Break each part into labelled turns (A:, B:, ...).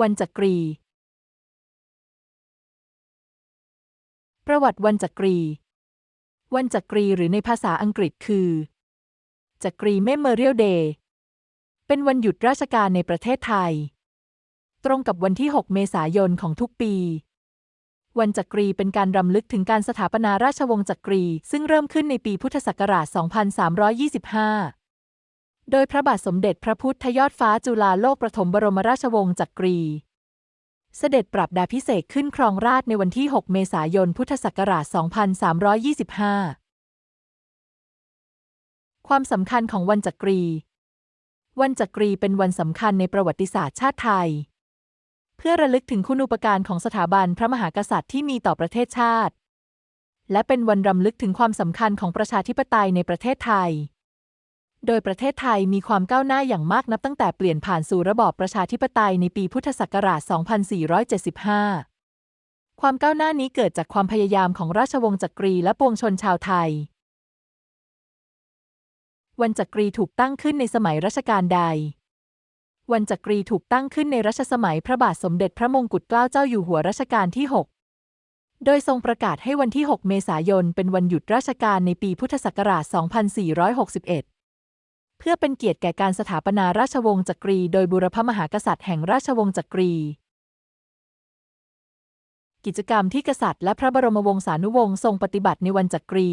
A: วันจักรี ประวัติวันจักรี วันจักรีหรือในภาษาอังกฤษคือ จักรี Memorial Day เป็นวันหยุดราชการในประเทศไทย ตรงกับวันที่ 6 เมษายนของทุกปี วันจักรีเป็นการรำลึกถึงการสถาปนาราชวงศ์จักรี ซึ่งเริ่มขึ้นในปีพุทธศักราช 2325 โดยพระบาทสมเด็จพระพุทธยอดฟ้าจุฬาโลกประถมบรมราชวงศ์จักรี เสด็จปรับดาพิเศษขึ้นครองราชในวันที่ 6 เมษายน พุทธศักราช 2325 ความสำคัญของวันจักรี วันจักรีเป็นวันสำคัญในประวัติศาสตร์ชาติไทย เพื่อระลึกถึงคุณูปการของสถาบันพระมหากษัตริย์ที่มีต่อประเทศชาติ และเป็นวันรำลึกถึงความสำคัญของประชาธิปไตยในประเทศไทย โดยประเทศไทยมีความก้าวหน้าอย่างมากนับตั้งแต่เปลี่ยนผ่านสู่ระบอบประชาธิปไตยในปีพุทธศักราช 2475 ความก้าวหน้านี้เกิดจากความพยายามของราชวงศ์จักรีและปวงชนชาวไทย วันจักรีถูกตั้งขึ้นในสมัยรัชกาลใด วันจักรีถูกตั้งขึ้นในรัชสมัยพระบาทสมเด็จพระมงกุฎเกล้าเจ้าอยู่หัวรัชกาลที่ 6 โดยทรงประกาศให้วันที่ 6 เมษายนเป็นวันหยุดราชการในปีพุทธศักราช 2461 เพื่อเป็นเกียรติแก่การสถาปนาราชวงศ์จักรีโดยบุรพมหากษัตริย์แห่งราชวงศ์จักรี กิจกรรมที่กษัตริย์และพระบรมวงศานุวงศ์ทรงปฏิบัติในวันจักรี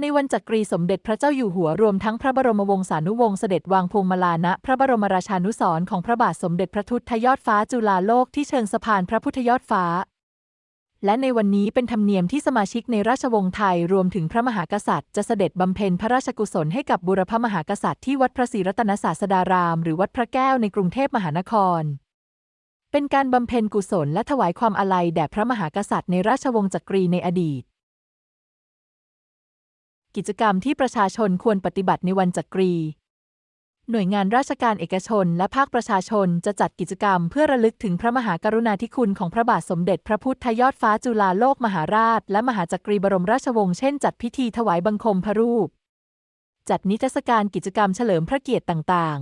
A: ในวันจักรีสมเด็จพระเจ้าอยู่หัวรวมทั้งพระบรมวงศานุวงศ์เสด็จวางพวงมาลาณพระบรมราชานุสรณ์ของพระบาทสมเด็จพระพุทธยอดฟ้าจุฬาโลกที่เชิงสะพานพระพุทธยอดฟ้า และในวันนี้เป็นธรรมเนียมที่สมาชิกในราชวงศ์ไทยรวมถึงพระมหากษัตริย์ จะเสด็จบำเพ็ญพระราชกุศลให้กับบุรพมหากษัตริย์ที่วัดพระศรีรัตนศาสดาราม หรือวัดพระแก้วในกรุงเทพมหานคร เป็นการบำเพ็ญกุศลและถวายความอาลัยแด่พระมหากษัตริย์ในราชวงศ์จักรีในอดีต กิจกรรมที่ประชาชนควรปฏิบัติในวันจักรี หน่วยงานราชการเอกชน และภาคประชาชนจะจัดกิจกรรมเพื่อระลึกถึงพระมหากรุณาธิคุณของพระบาทสมเด็จพระพุทธยอดฟ้าจุฬาโลกมหาราช และมหาจักรีบรมราชวงศ์เช่นจัดพิธีถวายบังคมพระรูป จัดนิทรรศการกิจกรรมเฉลิมพระเกียรติต่าง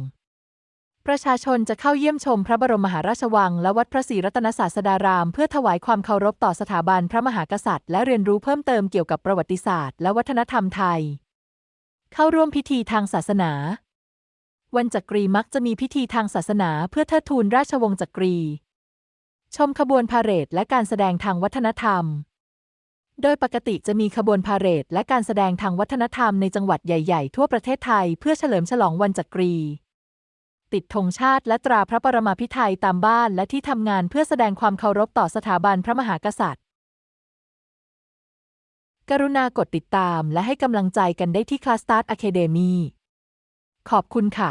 A: ๆประชาชนจะเข้าเยี่ยมชมพระบรมมหาราชวัง และวัดพระศรีรัตนศาสดาราม เพื่อถวายความเคารพต่อสถาบันพระมหากษัตริย์ และเรียนรู้เพิ่มเติมเกี่ยวกับประวัติศาสตร์ และวัฒนธรรมไทย เข้าร่วมพิธีทางศาสนา วันจักรีมักจะมีพิธีทางศาสนาเพื่อเทิดทูนราชวงศ์จักรี ชมขบวนพาเหรดและการแสดงทางวัฒนธรรม โดยปกติจะมีขบวนพาเหรดและการแสดงทางวัฒนธรรมในจังหวัดใหญ่ ๆ ทั่วประเทศไทยเพื่อเฉลิมฉลองวันจักรี ติดธงชาติและตราพระปรมาภิไธยตามบ้านและที่ทำงานเพื่อแสดงความเคารพต่อสถาบันพระมหากษัตริย์กรุณากดติดตามและให้กำลังใจกันได้ที่ Class Start Academy ขอบคุณค่ะ